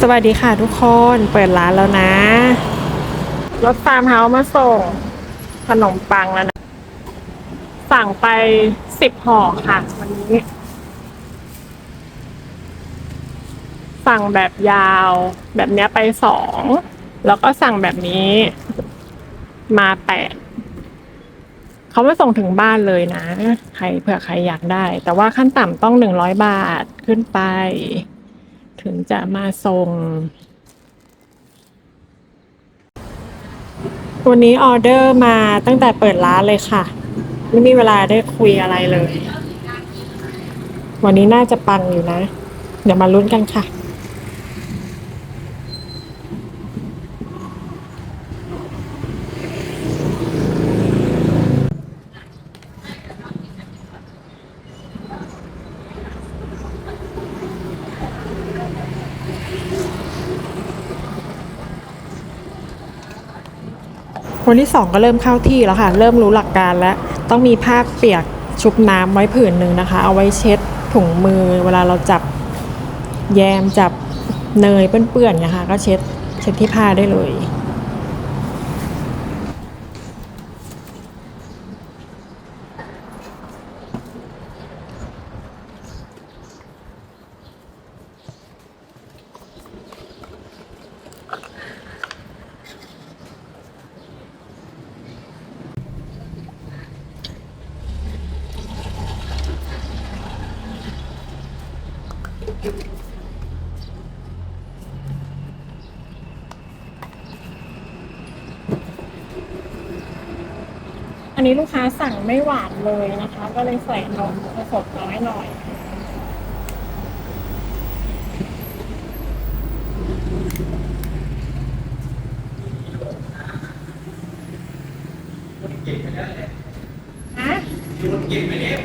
สวัสดีค่ะทุกคนเปิดร้านแล้วนะ รถฟาร์มเฮาส์มาส่ง ขนมปังแล้วนะ สั่งไปสิบห่อค่ะ วันนี้ สั่งแบบยาว แบบเนี้ยไปสองแล้วก็สั่งแบบนี้ มาแปดเขามาส่งถึงบ้านเลยนะ ใครเผื่อใครอยากได้ แต่ว่าขั้นต่ำต้องหนึ่งร้อยบาทขึ้นไป ถึงจะมาส่ง วันนี้ออเดอร์มาตั้งแต่เปิดร้านเลยค่ะ ไม่มีเวลาได้คุยอะไรเลย วันนี้น่าจะปังอยู่นะ เดี๋ยวมาลุ้นกันค่ะ วันที่สองก็เริ่มเข้าที่แล้วค่ะ เริ่มรู้หลักการแล้ว ต้องมีผ้าเปียกชุบน้ำไว้ผืนหนึ่งนะคะ เอาไว้เช็ดถุงมือ เวลาเราจับแยมจับเนยเปื้อนๆนะคะ ก็เช็ดเช็ดที่ผ้าได้เลย นี้ลูกค้าสั่งไม่หวานเลยนะคะ ก็เลยใส่นมผสมน้อยหน่อยฮะที่มันกินไปเนี่ย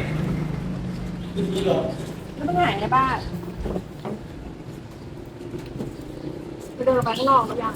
ขึ้นที่ลแล้วไปไหนในบ้านไปเดินไปข้างนอกหรือยัง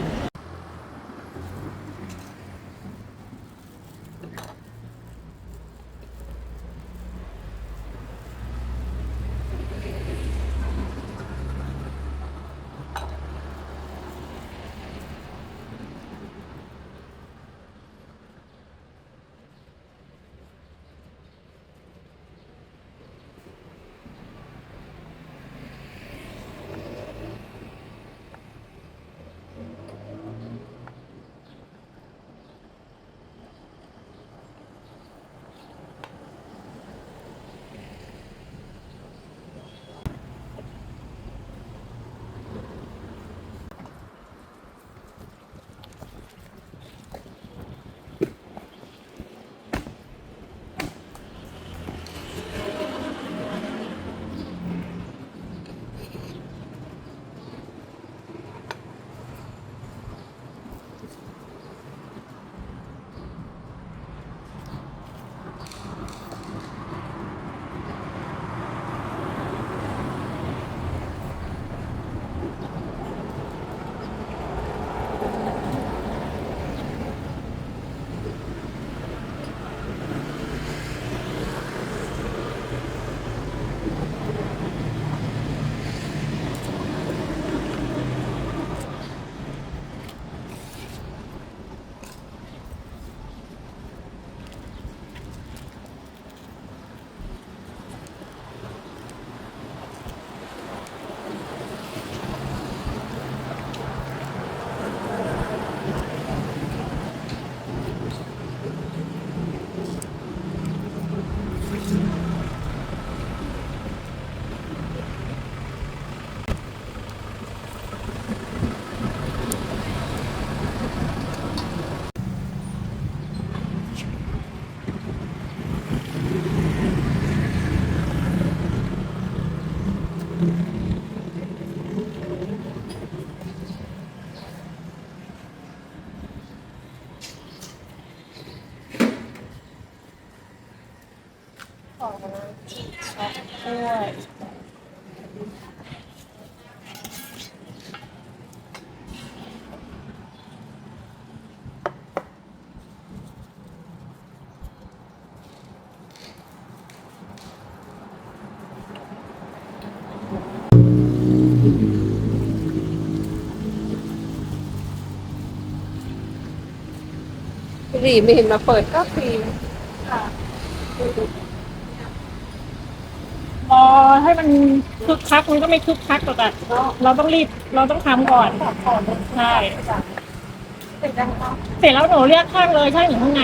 รีไม่เห็นมาเปิดก็ฟรีค่ะรอให้มันคึกคักมันก็ไม่คึกคักหรอกอะเราต้องรีบเราต้องทำก่อนใช่เสร็จแล้วหนูเรียกช่างเลยช่างอยู่ข้างใน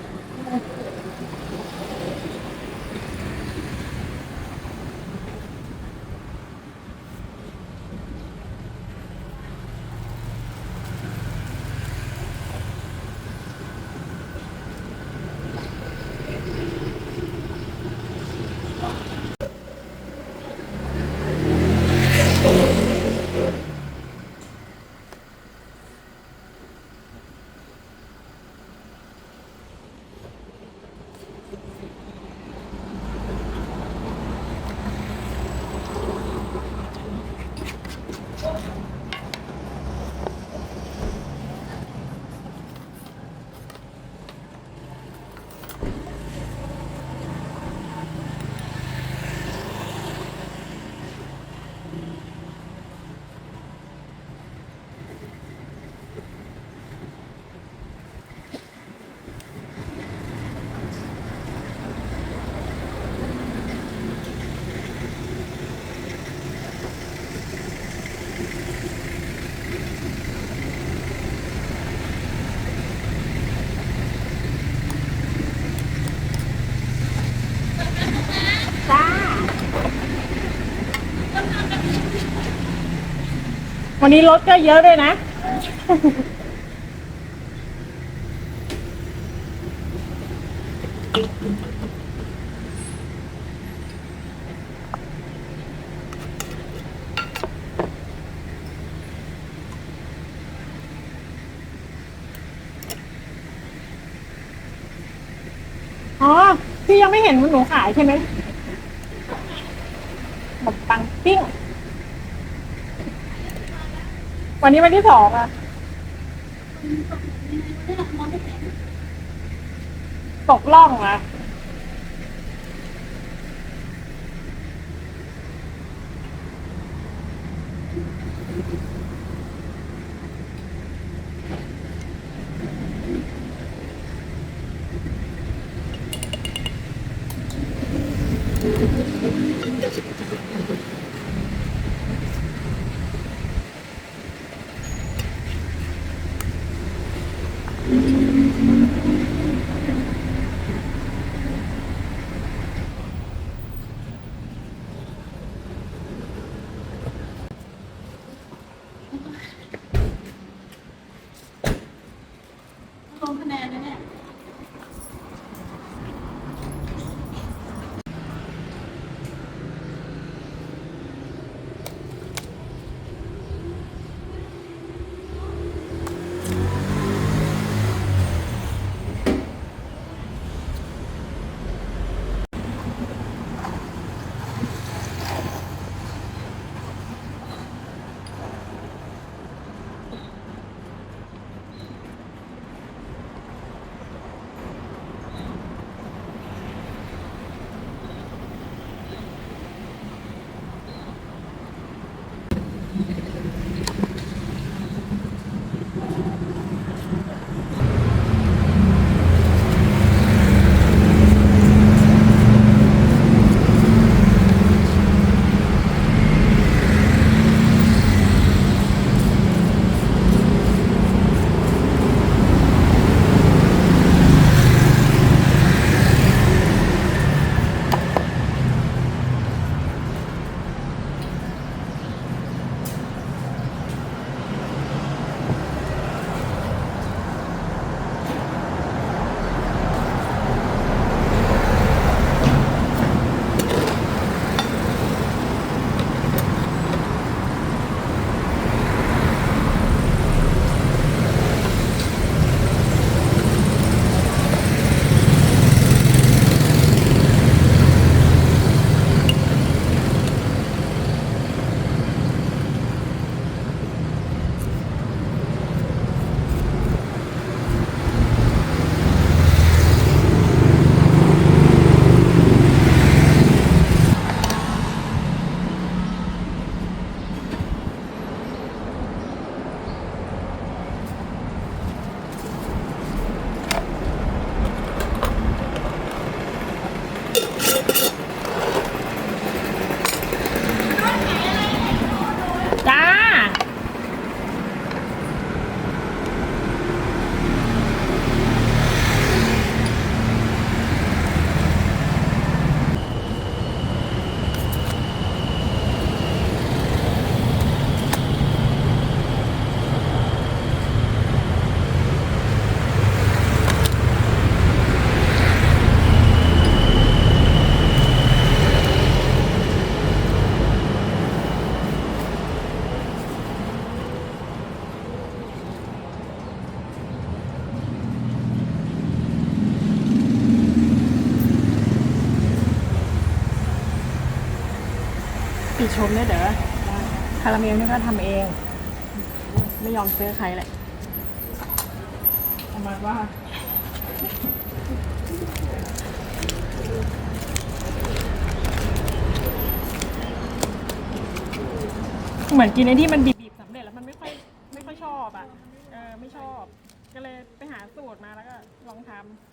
วันนี้รถก็เยอะด้วยนะ อ๋อ พี่ยังไม่เห็นหนูขายใช่ไหมขนมปังปิ้ง วันนี้วันที่สองอะตกล่องอะ ราเมลนี่ก็ทำเอง ไม่ยอมซื้อใครเลยประมาณว่าเหมือนกินไอ้ที่มันบีบๆสำเร็จแล้วมันไม่ค่อยไม่ค่อยชอบอะ เออไม่ชอบ ก็เลยไปหาสูตรมาแล้วก็ลองทำ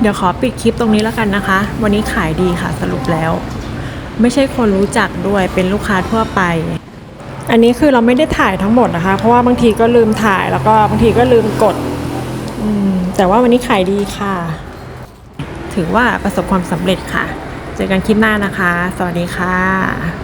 เดี๋ยวขอปิดคลิปตรงนี้แล้วกันนะคะ วันนี้ขายดีค่ะสรุปแล้ว ไม่ใช่คนรู้จักด้วยเป็นลูกค้าทั่วไป อันนี้คือเราไม่ได้ถ่ายทั้งหมดนะคะ เพราะว่าบางทีก็ลืมถ่ายแล้วก็บางทีก็ลืมกดมแต่ว่าวันนี้ขายดีค่ะ ถือว่าประสบความสำเร็จค่ะ เจอกันคลิปหน้านะคะ สวัสดีค่ะ